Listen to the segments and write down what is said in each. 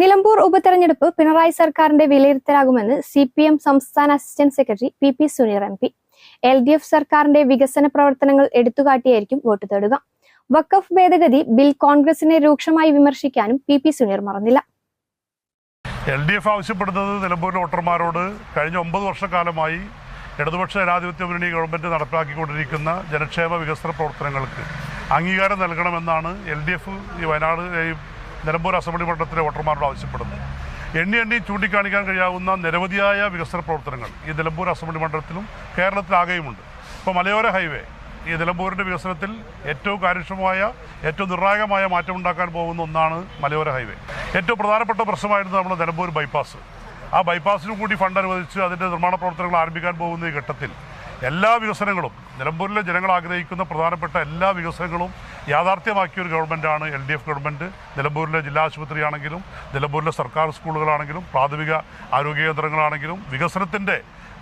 Nilambur ഉപതെരഞ്ഞെടുപ്പ് പിണറായി സർക്കാരിന്റെ വിലയിരുത്തലാകുമെന്ന് സി പി എം സംസ്ഥാന assistant secretary P P Suneer M P. L D F സർക്കാരിന്റെ വികസന പ്രവർത്തനങ്ങൾ എടുത്തുകാട്ടിയായിരിക്കും വോട്ട് തേടുക. വഖഫ് ഭേദഗതി ബിൽ കോൺഗ്രസിനെ രൂക്ഷമായി വിമർശിക്കാനും പി പി സുനീർ മറന്നില്ല. എൽ ഡി എഫ് ആവശ്യപ്പെടുന്നത് നിലമ്പൂരിലെ വോട്ടർമാരോട് കഴിഞ്ഞ ഒമ്പത് വർഷക്കാലമായി ഇടതുപക്ഷ ജനാധിപത്യ മുന്നണി ഗവൺമെന്റ് നടപ്പിലാക്കിക്കൊണ്ടിരിക്കുന്ന ജനക്ഷേമ വികസന പ്രവർത്തനങ്ങൾക്ക് അംഗീകാരം നൽകണമെന്നാണ് എൽ ഡി എഫ് ഈ വയനാട് നിലമ്പൂർ അസംബ്ലി മണ്ഡലത്തിലെ വോട്ടർമാരോട് ആവശ്യപ്പെടുന്നു. എണ്ണി എണ്ണി ചൂണ്ടിക്കാണിക്കാൻ കഴിയാവുന്ന നിരവധിയായ വികസന പ്രവർത്തനങ്ങൾ ഈ നിലമ്പൂർ അസംബ്ലി മണ്ഡലത്തിലും കേരളത്തിലാകെയുമുണ്ട്. ഇപ്പോൾ മലയോര ഹൈവേ ഈ നിലമ്പൂരിന്റെ വികസനത്തിൽ ഏറ്റവും കാര്യക്ഷമമായ ഏറ്റവും നിർണായകമായ മാറ്റം ഉണ്ടാക്കാൻ പോകുന്ന ഒന്നാണ് മലയോര ഹൈവേ. ഏറ്റവും പ്രധാനപ്പെട്ട പ്രശ്നമായിരുന്നു നമ്മുടെ നിലമ്പൂർ ബൈപ്പാസ്. ആ ബൈപ്പാസിനും കൂടി ഫണ്ട് അനുവദിച്ച് അതിന്റെ നിർമ്മാണ പ്രവർത്തനങ്ങൾ ആരംഭിക്കാൻ പോകുന്ന ഈ ഘട്ടത്തിൽ എല്ലാ വികസനങ്ങളും നിലമ്പൂരിലെ ജനങ്ങൾ ആഗ്രഹിക്കുന്ന പ്രധാനപ്പെട്ട എല്ലാ വികസനങ്ങളും യാഥാർത്ഥ്യമാക്കിയ ഒരു ഗവൺമെന്റാണ് എൽ ഡി എഫ് ഗവൺമെന്റ് നിലമ്പൂരിലെ ജില്ലാ ആശുപത്രിയാണെങ്കിലും നിലമ്പൂരിലെ സർക്കാർ സ്കൂളുകളാണെങ്കിലും പ്രാഥമിക ആരോഗ്യ കേന്ദ്രങ്ങളാണെങ്കിലും വികസനത്തിന്റെ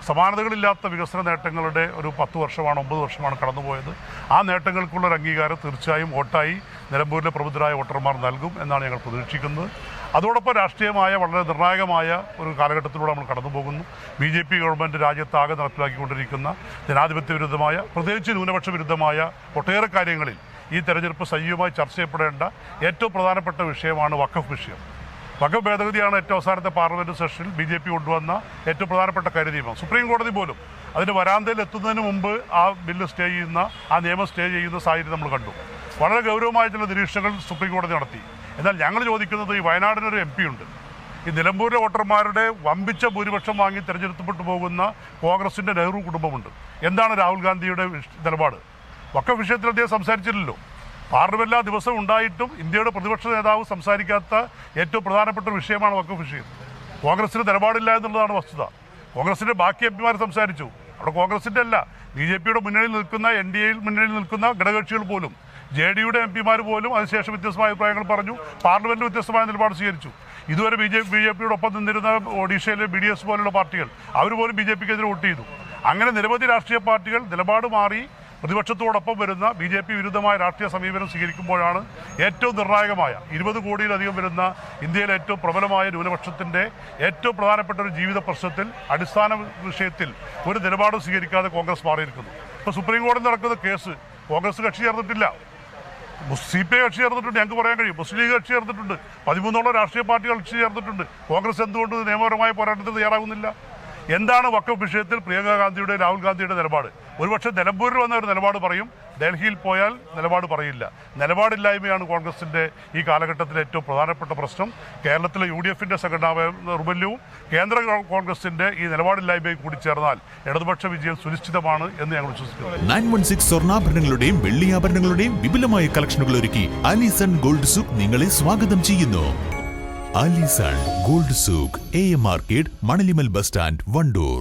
സമാനതകളില്ലാത്ത വികസന നേട്ടങ്ങളുടെ ഒരു പത്ത് വർഷമാണ് ഒമ്പത് വർഷമാണ് കടന്നുപോയത്. ആ നേട്ടങ്ങൾക്കുള്ള ഒരു അംഗീകാരം തീർച്ചയായും വോട്ടായി നിലമ്പൂരിലെ പ്രബുദ്ധരായ വോട്ടർമാർ നൽകും എന്നാണ് ഞങ്ങൾ പ്രതീക്ഷിക്കുന്നത്. അതോടൊപ്പം രാഷ്ട്രീയമായ വളരെ നിർണായകമായ ഒരു കാലഘട്ടത്തിലൂടെ നമ്മൾ കടന്നു പോകുന്നു ബി ജെ പി ഗവൺമെന്റ് രാജ്യത്താകെ നടപ്പിലാക്കിക്കൊണ്ടിരിക്കുന്ന ജനാധിപത്യ വിരുദ്ധമായ പ്രത്യേകിച്ച് ന്യൂനപക്ഷ വിരുദ്ധമായ ഒട്ടേറെ കാര്യങ്ങളിൽ ഈ തെരഞ്ഞെടുപ്പ് സജീവമായി ചർച്ച ചെയ്യപ്പെടേണ്ട ഏറ്റവും പ്രധാനപ്പെട്ട വിഷയമാണ് വഖഫ് വിഷയം. വഖഫ് ഭേദഗതിയാണ് ഏറ്റവും അവസാനത്തെ പാർലമെന്റ് സെഷനിൽ ബി ജെ പി കൊണ്ടുവന്ന ഏറ്റവും പ്രധാനപ്പെട്ട കരുനിയമം സുപ്രീം കോടതി പോലും അതിന് വരാന്തയിൽ എത്തുന്നതിന് മുമ്പ് ആ ബില്ല് സ്റ്റേ ചെയ്യുന്ന ആ നിയമം സ്റ്റേ ചെയ്യുന്ന സാഹചര്യം നമ്മൾ കണ്ടു. വളരെ ഗൗരവമായ ചില നിരീക്ഷണങ്ങൾ സുപ്രീം കോടതി നടത്തി. എന്നാൽ ഞങ്ങൾ ചോദിക്കുന്നത് ഈ വയനാടിനൊരു എം പി ഉണ്ട്. ഈ നിലമ്പൂരിലെ വോട്ടർമാരുടെ വമ്പിച്ച ഭൂരിപക്ഷം വാങ്ങി തിരഞ്ഞെടുക്കപ്പെട്ടു പോകുന്ന കോൺഗ്രസിന്റെ നെഹ്റു കുടുംബമുണ്ട്. എന്താണ് രാഹുൽ ഗാന്ധിയുടെ നിലപാട്? ഒക്കെ വിഷയത്തിൽ അദ്ദേഹം സംസാരിച്ചില്ലല്ലോ. പാർലമെന്റ് ദിവസം ഉണ്ടായിട്ടും ഇന്ത്യയുടെ പ്രതിപക്ഷ നേതാവ് സംസാരിക്കാത്ത ഏറ്റവും പ്രധാനപ്പെട്ട ഒരു വിഷയമാണ് വക്കഫ് വിഷയം. കോൺഗ്രസിന് നിലപാടില്ല എന്നുള്ളതാണ് വസ്തുത. കോൺഗ്രസിന്റെ ബാക്കി എം പിമാർ സംസാരിച്ചു. അവിടെ കോൺഗ്രസിന്റെ അല്ല. ബി ജെ പിയുടെ മുന്നണിയിൽ നിൽക്കുന്ന എൻ ഡി എയിൽ മുന്നണിയിൽ നിൽക്കുന്ന ഘടകകക്ഷികൾ പോലും ജെ ഡിയുടെ എം പിമാർ പോലും അതിനുശേഷം വ്യത്യസ്തമായ അഭിപ്രായങ്ങൾ പറഞ്ഞു പാർലമെന്റിൽ വ്യത്യസ്തമായ നിലപാട് സ്വീകരിച്ചു. ഇതുവരെ ബി ജെ ബി ജെ പിയുടെ ഒപ്പം നിന്നിരുന്ന ഒഡീഷയിലെ ബി ഡി എസ് പോലുള്ള പാർട്ടികൾ അവർ പോലും ബി ജെ പിക്കെതിരെ വോട്ട് ചെയ്തു. അങ്ങനെ നിരവധി രാഷ്ട്രീയ പാർട്ടികൾ നിലപാട് മാറി പ്രതിപക്ഷത്തോടൊപ്പം വരുന്ന ബി ജെ പി വിരുദ്ധമായ രാഷ്ട്രീയ സമീപനം സ്വീകരിക്കുമ്പോഴാണ് ഏറ്റവും നിർണായകമായ ഇരുപത് കോടിയിലധികം വരുന്ന ഇന്ത്യയിലെ ഏറ്റവും പ്രബലമായ ന്യൂനപക്ഷത്തിന്റെ ഏറ്റവും പ്രധാനപ്പെട്ട ഒരു ജീവിത പ്രശ്നത്തിൽ അടിസ്ഥാന വിഷയത്തിൽ ഒരു നിലപാടും സ്വീകരിക്കാതെ കോൺഗ്രസ് മാറിയിരിക്കുന്നു. ഇപ്പോൾ സുപ്രീം കോടതി നടക്കുന്ന കേസ് കോൺഗ്രസ് കക്ഷി ചേർന്നിട്ടില്ല. സി പി ഐ കക്ഷി ചേർന്നിട്ടുണ്ട് ഞങ്ങൾക്ക് പറയാൻ കഴിയും. മുസ്ലിം ലീഗ് കക്ഷി ചേർന്നിട്ടുണ്ട്. പതിമൂന്നോളം രാഷ്ട്രീയ പാർട്ടികൾ കക്ഷി ചേർന്നിട്ടുണ്ട്. കോൺഗ്രസ് എന്തുകൊണ്ട് നിയമപരമായ പോരാട്ടത്തിന് തയ്യാറാകുന്നില്ല? എന്താണ് വക്കഫ് വിഷയത്തിൽ പ്രിയങ്ക ഗാന്ധിയുടെ രാഹുൽ ഗാന്ധിയുടെ നിലപാട്? ഒരുപക്ഷെ നിലമ്പൂരിൽ വന്ന ഒരു നിലപാട് പറയും ഡൽഹിയിൽ പോയാൽ നിലപാട് പറയില്ല. നിലപാടില്ലായ്മയാണ് കോൺഗ്രസിന്റെ ഈ കാലഘട്ടത്തിലെ ഏറ്റവും പ്രധാനപ്പെട്ട പ്രശ്നം. കേരളത്തിലെ യു ഡി നിർബല്യവും കേന്ദ്ര കോൺഗ്രസിന്റെ ഈ നിലപാടില്ലായ്മയും കൂടി ചേർന്നാൽ ഇടതുപക്ഷ വിജയം സുനിശ്ചിതമാണ് എന്ന് ഞങ്ങൾ വിശ്വസിക്കുന്നു. നയൻ വൺ സിക്സ് സ്വർണാഭരണങ്ങളുടെയും വെള്ളിയാഭരണങ്ങളുടെയും വിപുലമായ കളക്ഷനുകൾ ഒരുക്കി അലിസൺ ഗോൾഡ് സൂക്ക് നിങ്ങളെ സ്വാഗതം ചെയ്യുന്നു. Alison gold souk A M market Manalimal bus stand Wandoor.